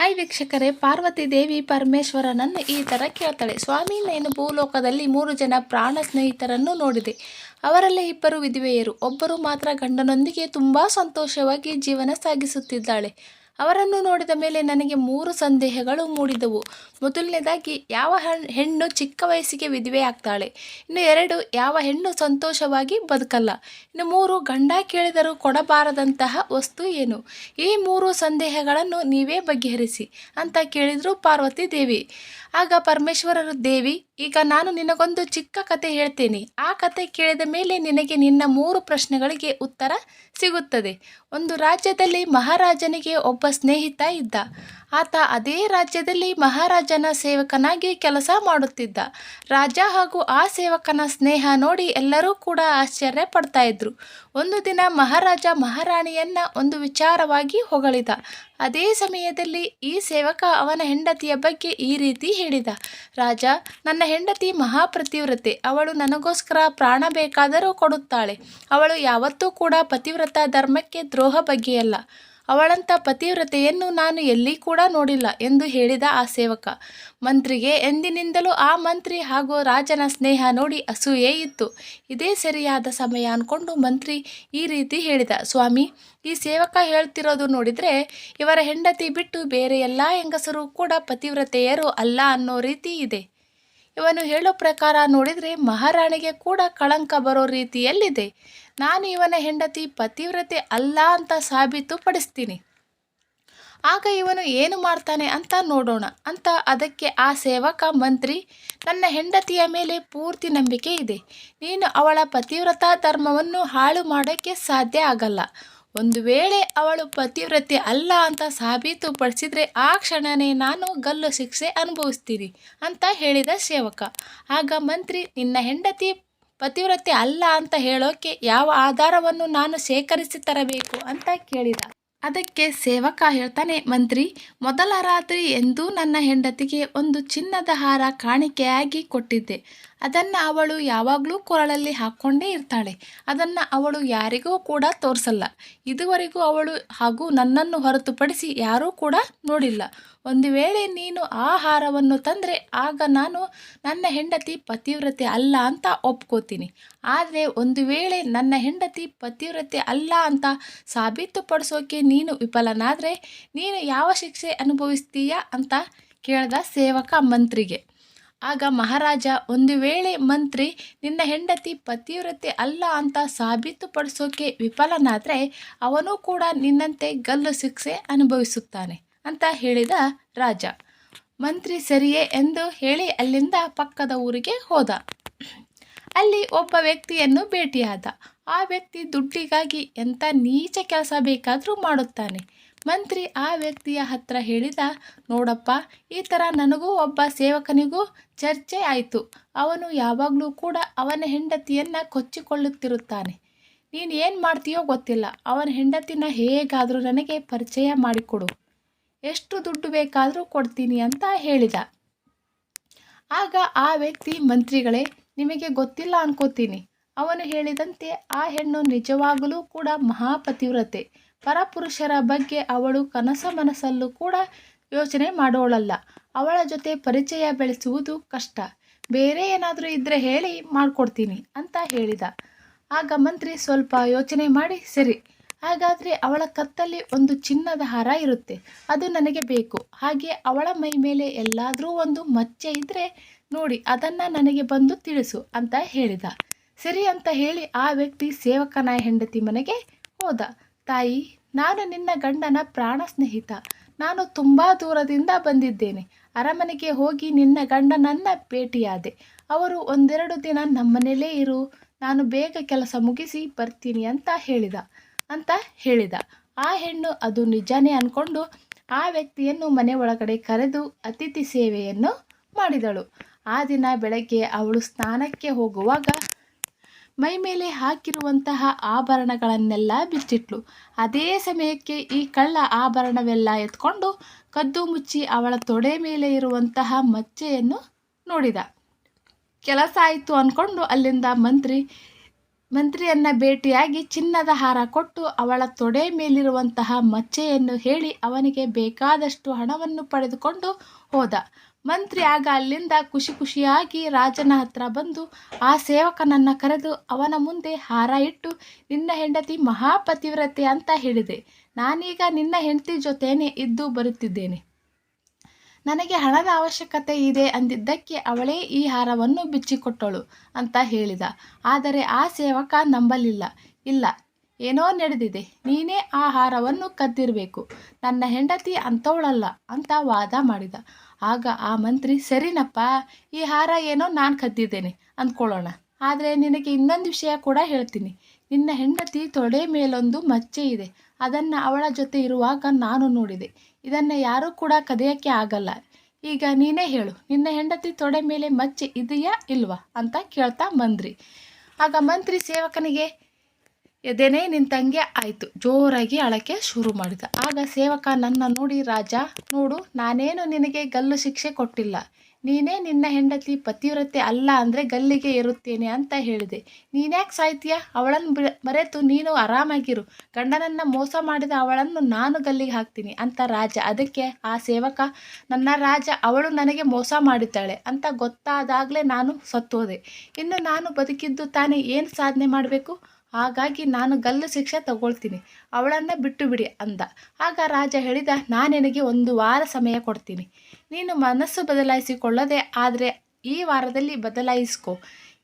Hi ವೀಕ್ಷಕರೇ, ಪಾರ್ವತಿ ದೇವಿ ಪರಮೇಶ್ವರನನ್ನು ಈ ಥರ ಕೇಳ್ತಾಳೆ. ಸ್ವಾಮಿ, ನಾನು ಭೂಲೋಕದಲ್ಲಿ ಮೂರು ಜನ ಪ್ರಾಣ ಸ್ನೇಹಿತರನ್ನು ನೋಡಿದೆ. ಅವರಲ್ಲಿ ಇಬ್ಬರು ವಿಧವೆಯರು. ಒಬ್ಬರು ಮಾತ್ರ ಗಂಡನೊಂದಿಗೆ ತುಂಬ ಸಂತೋಷವಾಗಿ ಜೀವನ ಸಾಗಿಸುತ್ತಿದ್ದಾಳೆ. ಅವರನ್ನು ನೋಡಿದ ಮೇಲೆ ನನಗೆ ಮೂರು ಸಂದೇಹಗಳು ಮೂಡಿದವು. ಮೊದಲನೇದಾಗಿ, ಯಾವ ಹಣ್, ಹೆಣ್ಣು ಚಿಕ್ಕ ವಯಸ್ಸಿಗೆ ವಿಧವೆ ಆಗ್ತಾಳೆ. ಇನ್ನು ಎರಡು, ಯಾವ ಹೆಣ್ಣು ಸಂತೋಷವಾಗಿ ಬದುಕಲ್ಲ. ಇನ್ನು ಮೂರು, ಗಂಡ ಕೇಳಿದರೂ ಕೊಡಬಾರದಂತಹ ವಸ್ತು ಏನು? ಈ ಮೂರು ಸಂದೇಹಗಳನ್ನು ನೀವೇ ಬಗೆಹರಿಸಿ, ಅಂತ ಕೇಳಿದರು ಪಾರ್ವತಿ ದೇವಿ. ಆಗ ಪರಮೇಶ್ವರರು, ದೇವಿ, ಈಗ ನಾನು ನಿನಗೊಂದು ಚಿಕ್ಕ ಕತೆ ಹೇಳ್ತೇನೆ. ಆ ಕತೆ ಕೇಳಿದ ಮೇಲೆ ನಿನಗೆ ನಿನ್ನ ಮೂರು ಪ್ರಶ್ನೆಗಳಿಗೆ ಉತ್ತರ ಸಿಗುತ್ತದೆ. ಒಂದು ರಾಜ್ಯದಲ್ಲಿ ಮಹಾರಾಜನಿಗೆ ಒಬ್ಬ ಸ್ನೇಹಿತ ಇದ್ದ. ಆತ ಅದೇ ರಾಜ್ಯದಲ್ಲಿ ಮಹಾರಾಜನ ಸೇವಕನಾಗಿ ಕೆಲಸ ಮಾಡುತ್ತಿದ್ದ. ರಾಜ ಹಾಗೂ ಆ ಸೇವಕನ ಸ್ನೇಹ ನೋಡಿ ಎಲ್ಲರೂ ಕೂಡ ಆಶ್ಚರ್ಯ ಪಡ್ತಾ ಇದ್ರು. ಒಂದು ದಿನ ಮಹಾರಾಜ ಮಹಾರಾಣಿಯನ್ನ ಒಂದು ವಿಚಾರವಾಗಿ ಹೊಗಳಿದ. ಅದೇ ಸಮಯದಲ್ಲಿ ಈ ಸೇವಕ ಅವನ ಹೆಂಡತಿಯ ಬಗ್ಗೆ ಈ ರೀತಿ ಹೇಳಿದ. ರಾಜ, ನನ್ನ ಹೆಂಡತಿ ಮಹಾಪ್ರತಿವ್ರತೆ. ಅವಳು ನನಗೋಸ್ಕರ ಪ್ರಾಣ ಬೇಕಾದರೂ ಕೊಡುತ್ತಾಳೆ. ಅವಳು ಯಾವತ್ತೂ ಕೂಡ ಪತಿವ್ರತ ಧರ್ಮಕ್ಕೆ ದ್ರೋಹ ಬಗೆಯಲ್ಲ. ಅವಳಂಥ ಪತಿವ್ರತೆಯನ್ನು ನಾನು ಎಲ್ಲಿ ಕೂಡ ನೋಡಿಲ್ಲ ಎಂದು ಹೇಳಿದ ಆ ಸೇವಕ. ಮಂತ್ರಿಗೆ, ಎಂದಿನಿಂದಲೂ ಆ ಮಂತ್ರಿ ಹಾಗೂ ರಾಜನ ಸ್ನೇಹ ನೋಡಿ ಅಸೂಯೇ ಇತ್ತು. ಇದೇ ಸರಿಯಾದ ಸಮಯ ಅಂದ್ಕೊಂಡು ಮಂತ್ರಿ ಈ ರೀತಿ ಹೇಳಿದ, ಸ್ವಾಮಿ, ಈ ಸೇವಕ ಹೇಳ್ತಿರೋದು ನೋಡಿದರೆ ಇವರ ಹೆಂಡತಿ ಬಿಟ್ಟು ಬೇರೆ ಎಲ್ಲ ಹೆಂಗಸರು ಕೂಡ ಪತಿವ್ರತೆಯರು ಅಲ್ಲ ಅನ್ನೋ ರೀತಿ ಇದೆ. ಇವನು ಹೇಳೋ ಪ್ರಕಾರ ನೋಡಿದರೆ ಮಹಾರಾಣಿಗೆ ಕೂಡ ಕಳಂಕ ಬರೋ ರೀತಿಯಲ್ಲಿದೆ. ನಾನು ಇವನ ಹೆಂಡತಿ ಪತಿವ್ರತೆ ಅಲ್ಲ ಅಂತ ಸಾಬೀತುಪಡಿಸ್ತೀನಿ ಆಗ ಇವನು ಏನು ಮಾಡ್ತಾನೆ ಅಂತ ನೋಡೋಣ ಅಂತ ಅದಕ್ಕೆ ಆ ಸೇವಕ, ಮಂತ್ರಿ, ನನ್ನ ಹೆಂಡತಿಯ ಮೇಲೆ ಪೂರ್ತಿ ನಂಬಿಕೆ ಇದೆ. ನೀನು ಅವಳ ಪತಿವ್ರತಾ ಧರ್ಮವನ್ನು ಹಾಳು ಮಾಡೋಕ್ಕೆ ಸಾಧ್ಯ ಆಗಲ್ಲ. ಒಂದು ವೇಳೆ ಅವಳು ಪತಿವ್ರತೆ ಅಲ್ಲ ಅಂತ ಸಾಬೀತುಪಡಿಸಿದ್ರೆ ಆ ಕ್ಷಣನೇ ನಾನು ಗಲ್ಲು ಶಿಕ್ಷೆ ಅನುಭವಿಸ್ತೀನಿ ಅಂತ ಹೇಳಿದ ಸೇವಕ. ಆಗ ಮಂತ್ರಿ, ನಿನ್ನ ಹೆಂಡತಿ ಪತಿವ್ರತೆ ಅಲ್ಲ ಅಂತ ಹೇಳೋಕೆ ಯಾವ ಆಧಾರವನ್ನು ನಾನು ಶೇಖರಿಸಿ ತರಬೇಕು ಅಂತ ಕೇಳಿದ. ಅದಕ್ಕೆ ಸೇವಕ ಹೇಳ್ತಾನೆ, ಮಂತ್ರಿ, ಮೊದಲ ರಾತ್ರಿ ಎಂದೂ ನನ್ನ ಹೆಂಡತಿಗೆ ಒಂದು ಚಿನ್ನದ ಹಾರ ಕಾಣಿಕೆಯಾಗಿ ಕೊಟ್ಟಿದ್ದೆ. ಅದನ್ನು ಅವಳು ಯಾವಾಗಲೂ ಕೊರಳಲ್ಲಿ ಹಾಕ್ಕೊಂಡೇ ಇರ್ತಾಳೆ. ಅದನ್ನು ಅವಳು ಯಾರಿಗೂ ಕೂಡ ತೋರಿಸಲ್ಲ. ಇದುವರೆಗೂ ಅವಳು ಹಾಗೂ ನನ್ನನ್ನು ಹೊರತುಪಡಿಸಿ ಯಾರೂ ಕೂಡ ನೋಡಿಲ್ಲ. ಒಂದು ವೇಳೆ ನೀನು ಆ ಹಾರವನ್ನು ತಂದರೆ ಆಗ ನಾನು ನನ್ನ ಹೆಂಡತಿ ಪತಿವ್ರತೆ ಅಲ್ಲ ಅಂತ ಒಪ್ಕೋತೀನಿ. ಆದರೆ ಒಂದು ವೇಳೆ ನನ್ನ ಹೆಂಡತಿ ಪತಿವ್ರತೆ ಅಲ್ಲ ಅಂತ ಸಾಬೀತುಪಡಿಸೋಕೆ ನೀನು ವಿಫಲನಾದರೆ ನೀನು ಯಾವ ಶಿಕ್ಷೆ ಅನುಭವಿಸ್ತೀಯಾ ಅಂತ ಕೇಳ್ದ ಸೇವಕ ಮಂತ್ರಿಗೆ. ಆಗ ಮಹಾರಾಜ, ಒಂದು ವೇಳೆ ಮಂತ್ರಿ, ನಿನ್ನ ಹೆಂಡತಿ ಪತಿವ್ರತೆ ಅಲ್ಲ ಅಂತ ಸಾಬೀತುಪಡಿಸೋಕೆ ವಿಫಲನಾದರೆ ಅವನೂ ಕೂಡ ನಿನ್ನಂತೆ ಗಲ್ಲು ಶಿಕ್ಷೆ ಅನುಭವಿಸುತ್ತಾನೆ ಅಂತ ಹೇಳಿದ ರಾಜ. ಮಂತ್ರಿ ಸರಿಯೇ ಎಂದು ಹೇಳಿ ಅಲ್ಲಿಂದ ಪಕ್ಕದ ಊರಿಗೆ ಹೋದ. ಅಲ್ಲಿ ಒಬ್ಬ ವ್ಯಕ್ತಿಯನ್ನು ಭೇಟಿಯಾದ. ಆ ವ್ಯಕ್ತಿ ದುಡ್ಡಿಗಾಗಿ ಎಂಥ ನೀಚ ಕೆಲಸ ಬೇಕಾದರೂ ಮಾಡುತ್ತಾನೆ. ಮಂತ್ರಿ ಆ ವ್ಯಕ್ತಿಯ ಹತ್ರ ಹೇಳಿದ, ನೋಡಪ್ಪ, ಈ ಥರ ನನಗೂ ಒಬ್ಬ ಸೇವಕನಿಗೂ ಚರ್ಚೆ ಆಯಿತು. ಅವನು ಯಾವಾಗಲೂ ಕೂಡ ಅವನ ಹೆಂಡತಿಯನ್ನು ಕೊಚ್ಚಿಕೊಳ್ಳುತ್ತಿರುತ್ತಾನೆ. ನೀನು ಏನು ಮಾಡ್ತೀಯೋ ಗೊತ್ತಿಲ್ಲ. ಅವನ ಹೆಂಡತಿನ ಹೇಗಾದರೂ ನನಗೆ ಪರಿಚಯ ಮಾಡಿಕೊಡು. ಎಷ್ಟು ದುಡ್ಡು ಬೇಕಾದರೂ ಕೊಡ್ತೀನಿ ಅಂತ ಹೇಳಿದ. ಆಗ ಆ ವ್ಯಕ್ತಿ, ಮಂತ್ರಿಗಳೇ, ನಿಮಗೆ ಗೊತ್ತಿಲ್ಲ ಅನ್ಕೋತೀನಿ. ಅವನು ಹೇಳಿದಂತೆ ಆ ಹೆಣ್ಣು ನಿಜವಾಗಲೂ ಕೂಡ ಮಹಾಪತಿವ್ರತೆ. ಪರಪುರುಷರ ಬಗ್ಗೆ ಅವಳು ಕನಸ ಮನಸ್ಸಲ್ಲೂ ಕೂಡ ಯೋಚನೆ ಮಾಡೋಳಲ್ಲ. ಅವಳ ಜೊತೆ ಪರಿಚಯ ಬೆಳೆಸುವುದು ಕಷ್ಟ. ಬೇರೆ ಏನಾದರೂ ಇದ್ದರೆ ಹೇಳಿ ಮಾಡಿಕೊಡ್ತೀನಿ ಅಂತ ಹೇಳಿದ. ಆಗ ಮಂತ್ರಿ ಸ್ವಲ್ಪ ಯೋಚನೆ ಮಾಡಿ, ಸರಿ. ಹಾಗಾದರೆ ಅವಳ ಕತ್ತಲ್ಲಿ ಒಂದು ಚಿನ್ನದ ಹಾರ ಇರುತ್ತೆ. ಅದು ನನಗೆ ಬೇಕು. ಹಾಗೆ ಅವಳ ಮೈ ಮೇಲೆ ಎಲ್ಲಾದರೂ ಒಂದು ಮಚ್ಚೆ ಇದ್ದರೆ ನೋಡಿ, ಅದನ್ನು ನನಗೆ ಬಂದು ತಿಳಿಸು ಅಂತ ಹೇಳಿದ. ಸರಿ ಅಂತ ಹೇಳಿ ಆ ವ್ಯಕ್ತಿ ಸೇವಕನ ಹೆಂಡತಿ ಮನೆಗೆ ಹೋದ. ತಾಯಿ, ನಾನು ನಿನ್ನ ಗಂಡನ ಪ್ರಾಣ ಸ್ನೇಹಿತ. ನಾನು ತುಂಬ ದೂರದಿಂದ ಬಂದಿದ್ದೇನೆ. ಅರಮನೆಗೆ ಹೋಗಿ ನಿನ್ನ ಗಂಡನನ್ನ ಭೇಟಿಯಾದೆ. ಅವರು ಒಂದೆರಡು ದಿನ ನಮ್ಮನೇಲೇ ಇರು. ನಾನು ಬೇಗ ಕೆಲಸ ಮುಗಿಸಿ ಬರ್ತೀನಿ ಅಂತ ಹೇಳಿದ ಅಂತ ಹೇಳಿದ. ಆ ಹೆಣ್ಣು ಅದು ನಿಜಾನೇ ಅಂದ್ಕೊಂಡು ಆ ವ್ಯಕ್ತಿಯನ್ನು ಮನೆ ಒಳಗಡೆ ಕರೆದು ಅತಿಥಿ ಸೇವೆಯನ್ನು ಮಾಡಿದಳು. ಆ ದಿನ ಬೆಳಗ್ಗೆ ಅವಳು ಸ್ನಾನಕ್ಕೆ ಹೋಗುವಾಗ ಮೈ ಮೇಲೆ ಹಾಕಿರುವಂತಹ ಆಭರಣಗಳನ್ನೆಲ್ಲ ಬಿಚ್ಚಿಟ್ಲು. ಅದೇ ಸಮಯಕ್ಕೆ ಈ ಕಳ್ಳ ಆಭರಣವೆಲ್ಲ ಎತ್ಕೊಂಡು ಕದ್ದು ಮುಚ್ಚಿ ಅವಳ ತೊಡೆ ಮೇಲೆ ಇರುವಂತಹ ಮಚ್ಚೆಯನ್ನು ನೋಡಿದ. ಕೆಲಸ ಆಯಿತು ಅಂದ್ಕೊಂಡು ಅಲ್ಲಿಂದ ಮಂತ್ರಿ, ಮಂತ್ರಿಯನ್ನ ಭೇಟಿಯಾಗಿ ಚಿನ್ನದ ಹಾರ ಕೊಟ್ಟು ಅವಳ ತೊಡೆ ಮೇಲಿರುವಂತಹ ಮಚ್ಚೆಯನ್ನು ಹೇಳಿ ಅವನಿಗೆ ಬೇಕಾದಷ್ಟು ಹಣವನ್ನು ಪಡೆದುಕೊಂಡು ಹೋದ. ಮಂತ್ರಿ ಆಗ ಅಲ್ಲಿಂದ ಖುಷಿ ಖುಷಿಯಾಗಿ ರಾಜನ ಹತ್ರ ಬಂದು, ಆ ಸೇವಕನನ್ನ ಕರೆದು ಅವನ ಮುಂದೆ ಹಾರ ಇಟ್ಟು, ನಿನ್ನ ಹೆಂಡತಿ ಮಹಾಪತಿವ್ರತೆ ಅಂತ ಹೇಳಿದೆ. ನಾನೀಗ ನಿನ್ನ ಹೆಂಡತಿ ಜೊತೆನೆ ಇದ್ದು ಬರುತ್ತಿದ್ದೇನೆ. ನನಗೆ ಹಣದ ಅವಶ್ಯಕತೆ ಇದೆ ಅಂದಿದ್ದಕ್ಕೆ ಅವಳೇ ಈ ಹಾರವನ್ನು ಬಿಚ್ಚಿಕೊಟ್ಟಳು ಅಂತ ಹೇಳಿದ. ಆದರೆ ಆ ಸೇವಕ ನಂಬಲಿಲ್ಲ. ಇಲ್ಲ, ಏನೋ ನಡೆದಿದೆ. ನೀನೇ ಆ ಹಾರವನ್ನು ಕದ್ದಿರಬೇಕು. ನನ್ನ ಹೆಂಡತಿ ಅಂಥವಳಲ್ಲ ಅಂತ ವಾದ ಮಾಡಿದ. ಆಗ ಆ ಮಂತ್ರಿ, ಸರಿನಪ್ಪ, ಈ ಹಾರ ಏನೋ ನಾನು ಕದ್ದಿದ್ದೇನೆ, ಅಂದ್ಕೊಳ್ಳೋಣ. ಆದರೆ ನಿನಗೆ ಇನ್ನೊಂದು ವಿಷಯ ಕೂಡ ಹೇಳ್ತೀನಿ. ನಿನ್ನ ಹೆಂಡತಿ ತೊಡೆ ಮೇಲೊಂದು ಮಚ್ಚೆ ಇದೆ. ಅದನ್ನು ಅವಳ ಜೊತೆ ಇರುವಾಗ ನಾನು ನೋಡಿದೆ. ಇದನ್ನು ಯಾರೂ ಕೂಡ ಕದಿಯೋಕ್ಕೆ ಆಗಲ್ಲ. ಈಗ ನೀನೇ ಹೇಳು, ನಿನ್ನ ಹೆಂಡತಿ ತೊಡೆ ಮೇಲೆ ಮಚ್ಚೆ ಇದೆಯಾ ಇಲ್ವಾ? ಅಂತ ಕೇಳ್ತಾ ಮಂತ್ರಿ. ಆಗ ಮಂತ್ರಿ ಸೇವಕನಿಗೆ ಎದೆನೇ ನಿಂತಂಗೆ ಆಯಿತು. ಜೋರಾಗಿ ಅಳಕ್ಕೆ ಶುರು ಮಾಡಿದ. ಆಗ ಸೇವಕ, ನನ್ನ ನೋಡಿ ರಾಜ, ನೋಡು, ನಾನೇನು ನಿನಗೆ ಗಲ್ಲು ಶಿಕ್ಷೆ ಕೊಟ್ಟಿಲ್ಲ. ನೀನೇ ನಿನ್ನ ಹೆಂಡತಿ ಪತಿವ್ರತೆ ಅಲ್ಲ ಅಂದರೆ ಗಲ್ಲಿಗೆ ಇರುತ್ತೇನೆ ಅಂತ ಹೇಳಿದೆ. ನೀನ್ಯಾಕೆ ಸಾಯ್ತೀಯ? ಅವಳನ್ನು ಮರೆತು ನೀನು ಆರಾಮಾಗಿರು. ಗಂಡನನ್ನು ಮೋಸ ಮಾಡಿದ ಅವಳನ್ನು ನಾನು ಗಲ್ಲಿಗೆ ಹಾಕ್ತೀನಿ ಅಂತ ರಾಜ. ಅದಕ್ಕೆ, ಆ ಸೇವಕ, ನನ್ನ ರಾಜ, ಅವಳು ನನಗೆ ಮೋಸ ಮಾಡಿದ್ದಾಳೆ ಅಂತ ಗೊತ್ತಾದಾಗಲೇ ನಾನು ಸತ್ತೋದೆ. ಇನ್ನು ನಾನು ಬದುಕಿದ್ದು ತಾನೇ ಏನು ಸಾಧನೆ ಮಾಡಬೇಕು? ಹಾಗಾಗಿ ನಾನು ಗಲ್ಲು ಶಿಕ್ಷೆ ತಗೊಳ್ತೀನಿ. ಅವಳನ್ನು ಬಿಟ್ಟು ಬಿಡಿ ಅಂದ. ಆಗ ರಾಜ ಹೇಳಿದ, ನಾನು ನಿನಗೆ ಒಂದು ವಾರ ಸಮಯ ಕೊಡ್ತೀನಿ. ನೀನು ಮನಸ್ಸು ಬದಲಾಯಿಸಿಕೊಳ್ಳದೆ ಆದರೆ ಈ ವಾರದಲ್ಲಿ ಬದಲಾಯಿಸ್ಕೊ.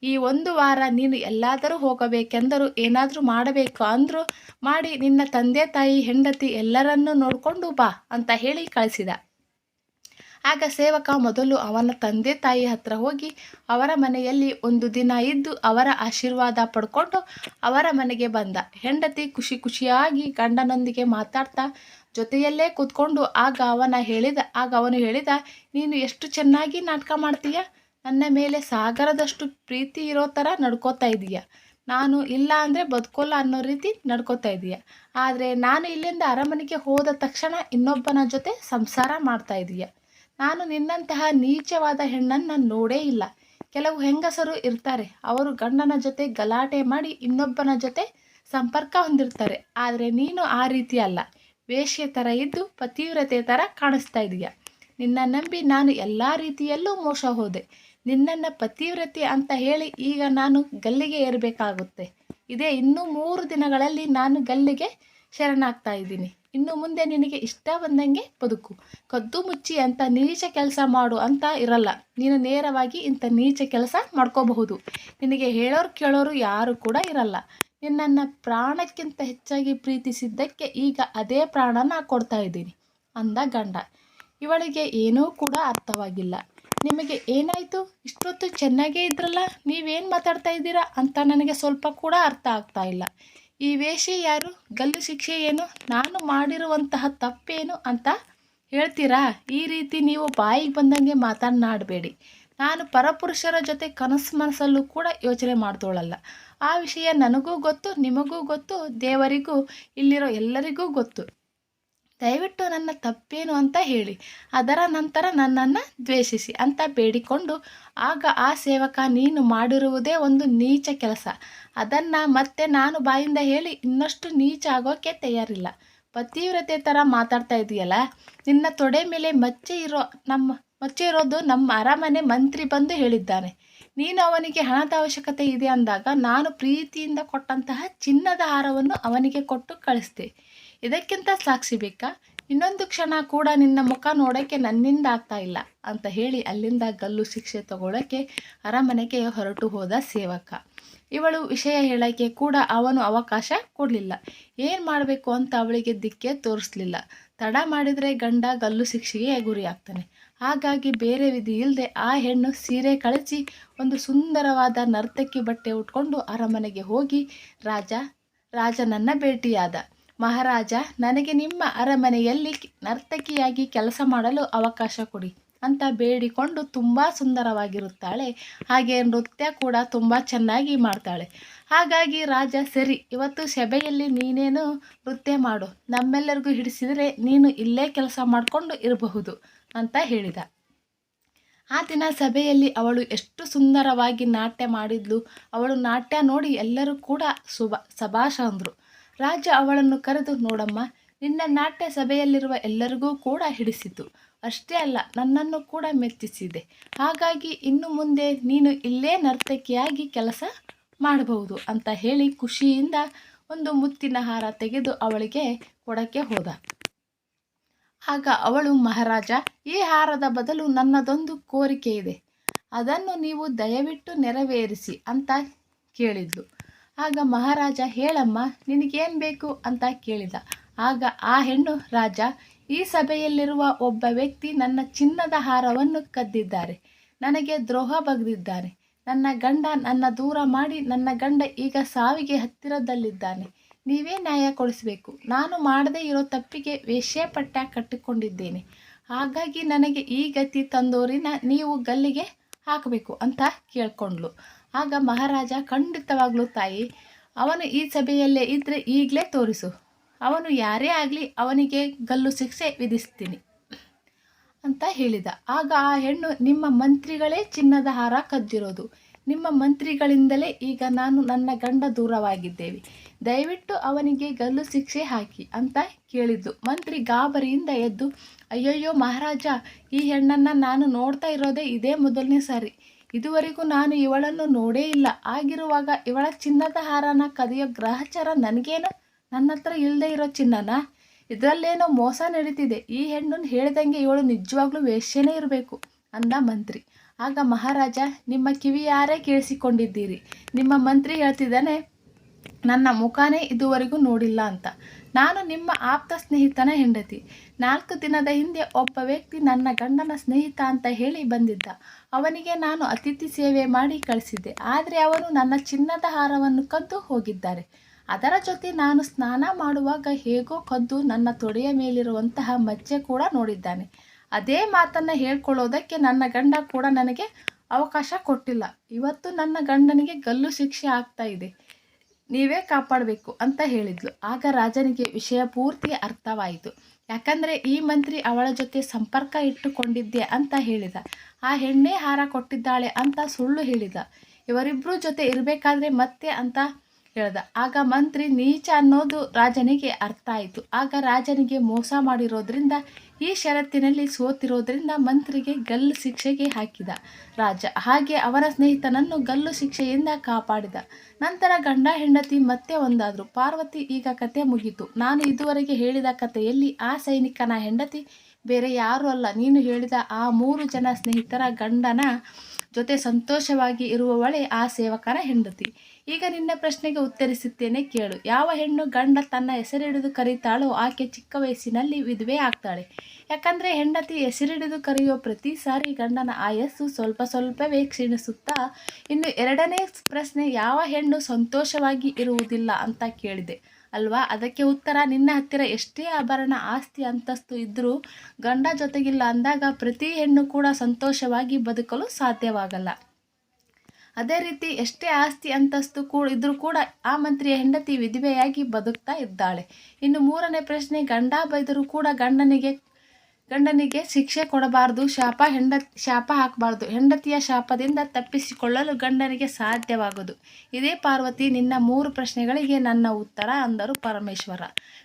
ಈ ಒಂದು ವಾರ ನೀನು ಎಲ್ಲಾದರೂ ಹೋಗಬೇಕೆಂದರೂ ಏನಾದರೂ ಮಾಡಬೇಕು ಅಂದರೂ, ಮಾಡಿ ನಿನ್ನ ತಂದೆ ತಾಯಿ, ಹೆಂಡತಿ ಎಲ್ಲರನ್ನೂ ನೋಡಿಕೊಂಡು ಬಾ ಅಂತ ಹೇಳಿ ಕಳಿಸಿದ. ಆಗ ಸೇವಕ ಮೊದಲು ಅವನ ತಂದೆ ತಾಯಿ ಹತ್ರ ಹೋಗಿ ಅವರ ಮನೆಯಲ್ಲಿ ಒಂದು ದಿನ ಇದ್ದು ಅವರ ಆಶೀರ್ವಾದ ಪಡ್ಕೊಂಡು ಅವರ ಮನೆಗೆ ಬಂದ. ಹೆಂಡತಿ ಖುಷಿ ಖುಷಿಯಾಗಿ ಗಂಡನೊಂದಿಗೆ ಮಾತಾಡ್ತಾ ಜೊತೆಯಲ್ಲೇ ಕೂತ್ಕೊಂಡು ಆಗ ಅವನ ಹೇಳಿದ, ಆಗ ಅವನು ಹೇಳಿದ, ನೀನು ಎಷ್ಟು ಚೆನ್ನಾಗಿ ನಾಟಕ ಮಾಡ್ತೀಯ? ನನ್ನ ಮೇಲೆ ಸಾಗರದಷ್ಟು ಪ್ರೀತಿ ಇರೋ ಥರ ನಡ್ಕೋತಾ ಇದೀಯ. ನಾನು ಇಲ್ಲ ಅಂದರೆ ಬದುಕೋಲ್ಲ ಅನ್ನೋ ರೀತಿ ನಡ್ಕೋತಾ ಇದೀಯ. ಆದರೆ ನಾನು ಇಲ್ಲಿಂದ ಅರಮನೆಗೆ ಹೋದ ತಕ್ಷಣ ಇನ್ನೊಬ್ಬನ ಜೊತೆ ಸಂಸಾರ ಮಾಡ್ತಾ ಇದೀಯ. ನಾನು ನಿನ್ನಂತಹ ನೀಚವಾದ ಹೆಣ್ಣನ್ನು ನೋಡೇ ಇಲ್ಲ. ಕೆಲವು ಹೆಂಗಸರು ಇರ್ತಾರೆ. ಅವರು ಗಂಡನ ಜೊತೆ ಗಲಾಟೆ ಮಾಡಿ ಇನ್ನೊಬ್ಬನ ಜೊತೆ ಸಂಪರ್ಕ ಹೊಂದಿರ್ತಾರೆ. ಆದರೆ ನೀನು ಆ ರೀತಿ ಅಲ್ಲ. ವೇಶ್ಯೆ ಥರ ಇದ್ದು ಪತಿವ್ರತೆ ಥರ ಕಾಣಿಸ್ತಾ ಇದೀಯ. ನಿನ್ನ ನಂಬಿ ನಾನು ಎಲ್ಲ ರೀತಿಯಲ್ಲೂ ಮೋಸ ಹೋದೆ. ನಿನ್ನನ್ನು ಪತಿವ್ರತೆ ಅಂತ ಹೇಳಿ ಈಗ ನಾನು ಗಲ್ಲಿಗೆ ಏರಬೇಕಾಗುತ್ತೆ. ಇದೇ ಇನ್ನೂ ಮೂರು ದಿನಗಳಲ್ಲಿ ನಾನು ಗಲ್ಲಿಗೆ ಶರಣಾಗ್ತಾ ಇದ್ದೀನಿ. ಇನ್ನು ಮುಂದೆ ನಿನಗೆ ಇಷ್ಟ ಬಂದಂಗೆ ಬದುಕು. ಕದ್ದು ಮುಚ್ಚಿ ಅಂತ ನೀಚ ಕೆಲಸ ಮಾಡು ಅಂತ ಇರಲ್ಲ. ನೀನು ನೇರವಾಗಿ ಇಂಥ ನೀಚ ಕೆಲಸ ಮಾಡ್ಕೋಬಹುದು. ನಿನಗೆ ಹೇಳೋರು ಕೇಳೋರು ಯಾರು ಕೂಡ ಇರಲ್ಲ. ನಿನ್ನನ್ನು ಪ್ರಾಣಕ್ಕಿಂತ ಹೆಚ್ಚಾಗಿ ಪ್ರೀತಿಸಿದ್ದಕ್ಕೆ ಈಗ ಅದೇ ಪ್ರಾಣನ ಕೊಡ್ತಾ ಇದ್ದೀನಿ. ಅಂದ ಗಂಡ. ಇವಳಿಗೆ ಏನೂ ಕೂಡ ಅರ್ಥವಾಗಿಲ್ಲ. ನಿಮಗೆ ಏನಾಯಿತು? ಇಷ್ಟೊತ್ತು ಚೆನ್ನಾಗೇ ಇದ್ರಲ್ಲ? ನೀವೇನು ಮಾತಾಡ್ತಾ ಇದ್ದೀರಾ ಅಂತ ನನಗೆ ಸ್ವಲ್ಪ ಕೂಡ ಅರ್ಥ ಆಗ್ತಾ ಇಲ್ಲ. ಈ ವೇಷ ಯಾರು? ಗಲ್ಲು ಶಿಕ್ಷೆ ಏನು? ನಾನು ಮಾಡಿರುವಂತಹ ತಪ್ಪೇನು ಅಂತ ಹೇಳ್ತೀರಾ? ಈ ರೀತಿ ನೀವು ಬಾಯಿಗೆ ಬಂದಂಗೆ ಮಾತನಾಡಬೇಡಿ ನಾನು ಪರಪುರುಷರ ಜೊತೆ ಕನಸು ಮನಸ್ಸಲ್ಲೂ ಕೂಡ ಯೋಚನೆ ಮಾಡ್ತೋಳಲ್ಲ ಆ ವಿಷಯ ನನಗೂ ಗೊತ್ತು, ನಿಮಗೂ ಗೊತ್ತು, ದೇವರಿಗೂ, ಇಲ್ಲಿರೋ ಎಲ್ಲರಿಗೂ ಗೊತ್ತು. ದಯವಿಟ್ಟು ನನ್ನ ತಪ್ಪೇನು ಅಂತ ಹೇಳಿ. ಅದರ ನಂತರ ನನ್ನನ್ನು ದ್ವೇಷಿಸಿ. ಅಂತ ಬೇಡಿಕೊಂಡು, ಆಗ ಆ ಸೇವಕ, ನೀನು ಮಾಡಿರುವುದೇ ಒಂದು ನೀಚ ಕೆಲಸ. ಅದನ್ನು ಮತ್ತೆ ನಾನು ಬಾಯಿಂದ ಹೇಳಿ ಇನ್ನಷ್ಟು ನೀಚ ಆಗೋಕ್ಕೆ ತಯಾರಿಲ್ಲ. ಪತಿವ್ರತೆ ಥರ ಮಾತಾಡ್ತಾ ಇದೆಯಲ್ಲ? ನಿನ್ನ ತೊಡೆ ಮೇಲೆ ಮಚ್ಚೆ ಇರೋ ನಮ್ಮ, ಮಚ್ಚೆ ಇರೋದು ನಮ್ಮ ಅರಮನೆ ಮಂತ್ರಿ ಬಂದು ಹೇಳಿದ್ದಾನೆ. ನೀನು ಅವನಿಗೆ ಹಣದ ಅವಶ್ಯಕತೆ ಇದೆ ಅಂದಾಗ ನಾನು ಪ್ರೀತಿಯಿಂದ ಕೊಟ್ಟಂತಹ ಚಿನ್ನದ ಹಾರವನ್ನು ಅವನಿಗೆ ಕೊಟ್ಟು ಕಳಿಸ್ದೆ. ಇದಕ್ಕಿಂತ ಸಾಕ್ಷಿ ಬೇಕಾ? ಇನ್ನೊಂದು ಕ್ಷಣ ಕೂಡ ನಿನ್ನ ಮುಖ ನೋಡೋಕ್ಕೆ ನನ್ನಿಂದ ಆಗ್ತಾ ಇಲ್ಲ ಅಂತ ಹೇಳಿ ಅಲ್ಲಿಂದ ಗಲ್ಲು ಶಿಕ್ಷೆ ತಗೊಳ್ಳೋಕ್ಕೆ ಅರಮನೆಗೆ ಹೊರಟು ಹೋದ ಸೇವಕ. ಇವಳು ವಿಷಯ ಹೇಳೋಕ್ಕೆ ಕೂಡ ಅವನು ಅವಕಾಶ ಕೊಡಲಿಲ್ಲ. ಏನು ಮಾಡಬೇಕು ಅಂತ ಅವಳಿಗೆ ದಿಕ್ಕೆ ತೋರಿಸ್ಲಿಲ್ಲ. ತಡ ಮಾಡಿದರೆ ಗಂಡ ಗಲ್ಲು ಶಿಕ್ಷೆಗೆ ಗುರಿಯಾಗ್ತಾನೆ. ಹಾಗಾಗಿ ಬೇರೆ ವಿಧಿ ಇಲ್ಲದೆ ಆ ಹೆಣ್ಣು ಸೀರೆ ಕಳಚಿ ಒಂದು ಸುಂದರವಾದ ನರ್ತಕಿ ಬಟ್ಟೆ ಉಟ್ಕೊಂಡು ಅರಮನೆಗೆ ಹೋಗಿ ರಾಜ, ರಾಜನನ್ನು ಭೇಟಿಯಾದ. ಮಹಾರಾಜ, ನನಗೆ ನಿಮ್ಮ ಅರಮನೆಯಲ್ಲಿ ನರ್ತಕಿಯಾಗಿ ಕೆಲಸ ಮಾಡಲು ಅವಕಾಶ ಕೊಡಿ. ಅಂತ ಬೇಡಿಕೊಂಡು ತುಂಬ ಸುಂದರವಾಗಿರುತ್ತಾಳೆ. ಹಾಗೆ ನೃತ್ಯ ಕೂಡ ತುಂಬ ಚೆನ್ನಾಗಿ ಮಾಡ್ತಾಳೆ. ಹಾಗಾಗಿ ರಾಜ, ಸರಿ, ಇವತ್ತು ಸಭೆಯಲ್ಲಿ ನೀನೇನು ನೃತ್ಯ ಮಾಡು. ನಮ್ಮೆಲ್ಲರಿಗೂ ಹಿಡಿಸಿದರೆ ನೀನು ಇಲ್ಲೇ ಕೆಲಸ ಮಾಡಿಕೊಂಡು ಇರಬಹುದು, ಅಂತ ಹೇಳಿದ. ಆ ದಿನ ಸಭೆಯಲ್ಲಿ ಅವಳು ಎಷ್ಟು ಸುಂದರವಾಗಿ ನಾಟ್ಯ ಮಾಡಿದ್ಲು. ಅವಳು ನಾಟ್ಯ ನೋಡಿ ಎಲ್ಲರೂ ಕೂಡ ಶುಭ ಸಭಾಷ ಅಂದರು ರಾಜ ಅವಳನ್ನು ಕರೆದು, ನೋಡಮ್ಮ, ನಿನ್ನ ನಾಟ್ಯ ಸಭೆಯಲ್ಲಿರುವ ಎಲ್ಲರಿಗೂ ಕೂಡ ಹಿಡಿಸಿತು. ಅಷ್ಟೇ ಅಲ್ಲ, ನನ್ನನ್ನು ಕೂಡ ಮೆಚ್ಚಿಸಿದೆ. ಹಾಗಾಗಿ ಇನ್ನು ಮುಂದೆ ನೀನು ಇಲ್ಲೇ ನರ್ತಕಿಯಾಗಿ ಕೆಲಸ ಮಾಡಬಹುದು ಅಂತ ಹೇಳಿ ಖುಷಿಯಿಂದ ಒಂದು ಮುತ್ತಿನ ಹಾರ ತೆಗೆದು ಅವಳಿಗೆ ಕೊಡಕ್ಕೆ ಹೋದ. ಆಗ ಅವಳು, ಮಹಾರಾಜ, ಈ ಹಾರದ ಬದಲು ನನ್ನದೊಂದು ಕೋರಿಕೆ ಇದೆ ಅದನ್ನು ನೀವು ದಯವಿಟ್ಟು ನೆರವೇರಿಸಿ ಅಂತ ಕೇಳಿದ್ಲು. ಆಗ ಮಹಾರಾಜ, ಹೇಳಮ್ಮ, ನಿನಗೇನು ಬೇಕು? ಅಂತ ಕೇಳಿದ. ಆಗ ಆ ಹೆಣ್ಣು ರಾಜ, ಈ ಸಭೆಯಲ್ಲಿರುವ ಒಬ್ಬ ವ್ಯಕ್ತಿ ನನ್ನ ಚಿನ್ನದ ಹಾರವನ್ನು ಕದ್ದಿದ್ದಾರೆ. ನನಗೆ ದ್ರೋಹ ಬಗೆದಿದ್ದಾನೆ ನನ್ನ ಗಂಡ ನನ್ನ ದೂರ ಮಾಡಿ ನನ್ನ ಗಂಡ ಈಗ ಸಾವಿಗೆ ಹತ್ತಿರದಲ್ಲಿದ್ದಾನೆ. ನೀವೇ ನ್ಯಾಯ ಕೊಡಿಸಬೇಕು. ನಾನು ಮಾಡದೇ ಇರೋ ತಪ್ಪಿಗೆ ವೇಶ್ಯೆಪಟ್ಟ ಕಟ್ಟಿಕೊಂಡಿದ್ದೇನೆ. ಹಾಗಾಗಿ ನನಗೆ ಈ ಗತಿ ತಂದೋರಿನ ನೀವು ಗಲ್ಲಿಗೆ ಹಾಕಬೇಕು, ಅಂತ ಕೇಳ್ಕೊಂಡ್ಲು ಆಗ ಮಹಾರಾಜ ಖಂಡಿತವಾಗ್ಲೂ ತಾಯಿ, ಅವನು ಈ ಸಭೆಯಲ್ಲೇ ಇದ್ದರೆ ಈಗಲೇ ತೋರಿಸು. ಅವನು ಯಾರೇ ಆಗಲಿ ಅವನಿಗೆ ಗಲ್ಲು ಶಿಕ್ಷೆ ವಿಧಿಸ್ತೀನಿ ಅಂತ ಹೇಳಿದ. ಆಗ ಆ ಹೆಣ್ಣು, ನಿಮ್ಮ ಮಂತ್ರಿಗಳೇ ಚಿನ್ನದ ಹಾರ ಕದ್ದಿರೋದು. ನಿಮ್ಮ ಮಂತ್ರಿಗಳಿಂದಲೇ ಈಗ ನಾನು ನನ್ನ ಗಂಡ ದೂರವಾಗಿದ್ದೇವೆ. ದಯವಿಟ್ಟು ಅವನಿಗೆ ಗಲ್ಲು ಶಿಕ್ಷೆ ಹಾಕಿ ಅಂತ ಕೇಳಿದ್ದು. ಮಂತ್ರಿ ಗಾಬರಿಯಿಂದ ಎದ್ದು, ಅಯ್ಯಯ್ಯೋ ಮಹಾರಾಜ, ಈ ಹೆಣ್ಣನ್ನು ನಾನು ನೋಡ್ತಾ ಇರೋದೇ ಇದೇ ಮೊದಲನೇ ಸಾರಿ. ಇದುವರೆಗೂ ನಾನು ಇವಳನ್ನು ನೋಡೇ ಇಲ್ಲ. ಆಗಿರುವಾಗ ಇವಳ ಚಿನ್ನದ ಹಾರನ ಕದಿಯೋ ಗ್ರಹಚಾರ ನನಗೇನು? ನನ್ನ ಹತ್ರ ಇಲ್ಲದೆ ಇರೋ ಚಿನ್ನನ? ಇದರಲ್ಲೇನೋ ಮೋಸ ನಡೀತಿದೆ. ಈ ಹೆಣ್ಣು ಹೇಳಿದಂಗೆ ಇವಳು ನಿಜವಾಗ್ಲೂ ವೇಷ್ಯನೇ ಇರಬೇಕು ಅಂದ ಮಂತ್ರಿ. ಆಗ ಮಹಾರಾಜ, ನಿಮ್ಮ ಕಿವಿಯಾರೇ ಕೇಳಿಸಿಕೊಂಡಿದ್ದೀರಿ. ನಿಮ್ಮ ಮಂತ್ರಿ ಹೇಳ್ತಿದ್ದಾನೆ ನನ್ನ ಮುಖಾನೇ ಇದುವರೆಗೂ ನೋಡಿಲ್ಲ ಅಂತ. ನಾನು ನಿಮ್ಮ ಆಪ್ತ ಸ್ನೇಹಿತನ ಹೆಂಡತಿ. ನಾಲ್ಕು ದಿನದ ಹಿಂದೆ ಒಬ್ಬ ವ್ಯಕ್ತಿ ನನ್ನ ಗಂಡನ ಸ್ನೇಹಿತ ಅಂತ ಹೇಳಿ ಬಂದಿದ್ದ. ಅವನಿಗೆ ನಾನು ಅತಿಥಿ ಸೇವೆ ಮಾಡಿ ಕಳಿಸಿದ್ದೆ. ಆದರೆ ಅವನು ನನ್ನ ಚಿನ್ನದ ಹಾರವನ್ನು ಕದ್ದು ಹೋಗಿದ್ದಾರೆ. ಅದರ ಜೊತೆ ನಾನು ಸ್ನಾನ ಮಾಡುವಾಗ ಹೇಗೋ ಕದ್ದು ನನ್ನ ತೊಡೆಯ ಮೇಲಿರುವಂತಹ ಮಜ್ಜೆ ಕೂಡ ನೋಡಿದ್ದಾನೆ. ಅದೇ ಮಾತನ್ನು ಹೇಳ್ಕೊಳ್ಳೋದಕ್ಕೆ ನನ್ನ ಗಂಡ ಕೂಡ ನನಗೆ ಅವಕಾಶ ಕೊಟ್ಟಿಲ್ಲ. ಇವತ್ತು ನನ್ನ ಗಂಡನಿಗೆ ಗಲ್ಲು ಶಿಕ್ಷೆ ಆಗ್ತಾ ಇದೆ. ನೀವೇ ಕಾಪಾಡಬೇಕು ಅಂತ ಹೇಳಿದ್ಲು. ಆಗ ರಾಜನಿಗೆ ವಿಷಯ ಪೂರ್ತಿ ಅರ್ಥವಾಯಿತು. ಯಾಕಂದರೆ ಈ ಮಂತ್ರಿ ಅವಳ ಜೊತೆ ಸಂಪರ್ಕ ಇಟ್ಟುಕೊಂಡಿದ್ದೆ ಅಂತ ಹೇಳಿದ. ಆ ಹೆಣ್ಣೆ ಹಾರ ಕೊಟ್ಟಿದ್ದಾಳೆ ಅಂತ ಸುಳ್ಳು ಹೇಳಿದ. ಇವರಿಬ್ಬರ ಜೊತೆ ಇರಬೇಕಾದ್ರೆ ಮತ್ತೆ ಅಂತ ಹೇಳ್ದ. ಆಗ ಮಂತ್ರಿ ನೀಚ ಅನ್ನೋದು ರಾಜನಿಗೆ ಅರ್ಥ ಆಯಿತು. ಆಗ ರಾಜನಿಗೆ ಮೋಸ ಮಾಡಿರೋದ್ರಿಂದ ಈ ಷರತ್ತಿನಲ್ಲಿ ಸೋತಿರೋದ್ರಿಂದ ಮಂತ್ರಿಗೆ ಗಲ್ಲು ಶಿಕ್ಷೆಗೆ ಹಾಕಿದ ರಾಜ. ಹಾಗೆ ಅವರ ಸ್ನೇಹಿತನನ್ನು ಗಲ್ಲು ಶಿಕ್ಷೆಯಿಂದ ಕಾಪಾಡಿದ. ನಂತರ ಗಂಡ, ಹೆಂಡತಿ, ಮತ್ತೆ ಒಂದಾದರು. ಪಾರ್ವತಿ ಈಗ ಕತೆ ಮುಗಿತು ನಾನು ಇದುವರೆಗೆ ಹೇಳಿದ ಕಥೆಯಲ್ಲಿ ಆ ಸೈನಿಕನ ಹೆಂಡತಿ ಬೇರೆ ಯಾರೂ ಅಲ್ಲ. ನೀನು ಹೇಳಿದ ಆ ಮೂರು ಜನ ಸ್ನೇಹಿತರ ಗಂಡನ ಜೊತೆ ಸಂತೋಷವಾಗಿ ಇರುವವಳೆ ಆ ಸೇವಕರ ಹೆಂಡತಿ. ಈಗ ನಿನ್ನ ಪ್ರಶ್ನೆಗೆ ಉತ್ತರಿಸುತ್ತೇನೆ ಕೇಳು. ಯಾವ ಹೆಣ್ಣು ಗಂಡ ತನ್ನ ಹೆಸರಿಡಿದು ಕರೀತಾಳೋ ಆಕೆ ಚಿಕ್ಕ ವಯಸ್ಸಿನಲ್ಲಿ ವಿಧವೆ ಆಗ್ತಾಳೆ. ಯಾಕಂದರೆ ಹೆಂಡತಿ ಹೆಸರಿಡಿದು ಕರೆಯುವ ಪ್ರತಿ ಸಾರಿ ಗಂಡನ ಆಯಸ್ಸು ಸ್ವಲ್ಪ ಸ್ವಲ್ಪವೇ ಕ್ಷೀಣಿಸುತ್ತಾ, ಇನ್ನು ಎರಡನೇ ಪ್ರಶ್ನೆ ಯಾವ ಹೆಣ್ಣು ಸಂತೋಷವಾಗಿ ಇರುವುದಿಲ್ಲ ಅಂತ ಕೇಳಿದೆ. ಅಲ್ವಾ? ಅದಕ್ಕೆ ಉತ್ತರ, ನಿನ್ನ ಹತ್ತಿರ ಎಷ್ಟೇ ಆಭರಣ, ಆಸ್ತಿ, ಅಂತಸ್ತು ಇದ್ದರೂ ಗಂಡ ಜೊತೆಗಿಲ್ಲ ಅಂದಾಗ ಪ್ರತಿ ಹೆಣ್ಣು ಕೂಡ ಸಂತೋಷವಾಗಿ ಬದುಕಲು ಸಾಧ್ಯವಾಗಲ್ಲ. ಅದೇ ರೀತಿ ಎಷ್ಟೇ ಆಸ್ತಿ ಅಂತಸ್ತು ಕೂಡ ಇದ್ರೂ ಕೂಡ ಆ ಮಂತ್ರಿಯ ಹೆಂಡತಿ ವಿಧವೆಯಾಗಿ ಬದುಕ್ತಾ ಇದ್ದಾಳೆ. ಇನ್ನು ಮೂರನೇ ಪ್ರಶ್ನೆ, ಗಂಡ ಬೈದರೂ ಕೂಡ ಗಂಡನಿಗೆ ಗಂಡನಿಗೆ ಶಿಕ್ಷೆ ಕೊಡಬಾರ್ದು, ಶಾಪ ಹೆಂಡ, ಶಾಪ ಹಾಕಬಾರ್ದು. ಹೆಂಡತಿಯ ಶಾಪದಿಂದ ತಪ್ಪಿಸಿಕೊಳ್ಳಲು ಗಂಡನಿಗೆ ಸಾಧ್ಯವಾಗದು. ಇದೇ ಪಾರ್ವತಿ, ನಿನ್ನ ಮೂರು ಪ್ರಶ್ನೆಗಳಿಗೆ ನನ್ನ ಉತ್ತರ ಅಂದರು ಪರಮೇಶ್ವರ.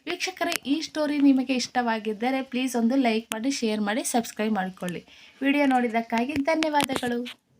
ವೀಕ್ಷಕರೇ, ಈ ಸ್ಟೋರಿ ನಿಮಗೆ ಇಷ್ಟವಾಗಿದ್ದರೆ ಪ್ಲೀಸ್ ಒಂದು ಲೈಕ್ ಮಾಡಿ, ಶೇರ್ ಮಾಡಿ, ಸಬ್ಸ್ಕ್ರೈಬ್ ಮಾಡಿಕೊಳ್ಳಿ. ವಿಡಿಯೋ ನೋಡಿದ್ದಕ್ಕಾಗಿ ಧನ್ಯವಾದಗಳು.